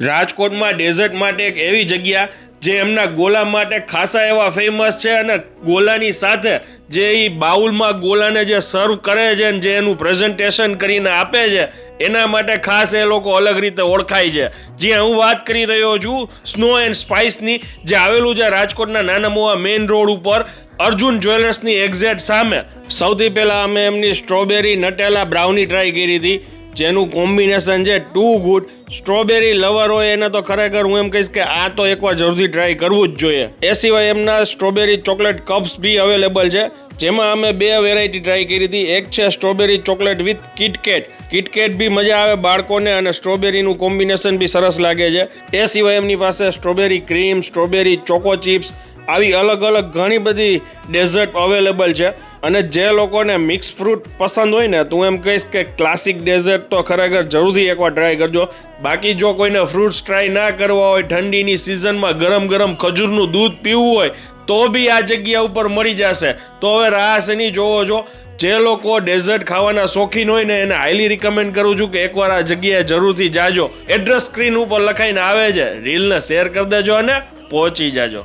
રાજકોટમાં ડેઝર્ટ માટે એક એવી જગ્યા જે એમના ગોલા માટે ખાસા એવા ફેમસ છે અને ગોલાની સાથે જે એ બાઉલમાં ગોલાને જે સર્વ કરે છે ને જે એનું પ્રેઝન્ટેશન કરીને આપે છે, એના માટે ખાસ એ લોકો અલગ રીતે ઓળખાય છે. જ્યાં હું વાત કરી રહ્યો છું સ્નો એન્ડ સ્પાઇસની જે આવેલું છે રાજકોટના નાના મોવા મેઇન રોડ ઉપર, અર્જુન જ્વેલર્સની એક્ઝેટ સામે. સૌથી પહેલાં અમે એમની સ્ટ્રોબેરી નટેલા બ્રાઉની ટ્રાય કરી હતી. જેનું કોમ્બિનેશન છે ટુ ગુડ. સ્ટ્રોબેરી લવર હોય એને તો ખરેખર હું એમ કહીશ કે આ તો એકવાર જરૂરથી ટ્રાય કરવું જ જોઈએ. એ સિવાય એમના સ્ટ્રોબેરી ચોકલેટ કપ્સ બી અવેલેબલ છે, જેમાં અમે બે વેરાયટી ટ્રાય કરી હતી. એક છે strawberry chocolate with KitKat KitKat બી મજા આવે બાળકોને અને સ્ટ્રોબેરીનું કોમ્બિનેશન બી સરસ લાગે છે. એ સિવાય એમની પાસે strawberry cream, strawberry choco chips આવી અલગ અલગ ઘણી બધી ડેઝર્ટ અવેલેબલ છે. અને જે લોકોને મિક્સ ફ્રૂટ પસંદ હોય ને, તો એમ કહીશ કે ક્લાસિક ડેઝર્ટ તો ખરેખર જરૂરથી એકવાર ટ્રાય કરજો. બાકી જો કોઈને ફ્રૂટ્સ ટ્રાય ના કરવા હોય, ઠંડીની સિઝનમાં ગરમ ગરમ ખજૂરનું દૂધ પીવું હોય, તો બી આ જગ્યા ઉપર મળી જશે. તો હવે રાસ નહીં જોવો છો જે લોકો ડેઝર્ટ ખાવાના શોખીન હોય ને, એને હાઈલી રિકમેન્ડ કરું છું કે એકવાર આ જગ્યાએ જરૂરથી જાજો. એડ્રેસ સ્ક્રીન ઉપર લખાઈને આવે છે. રીલને શેર કરી દેજો અને પહોંચી જાજો.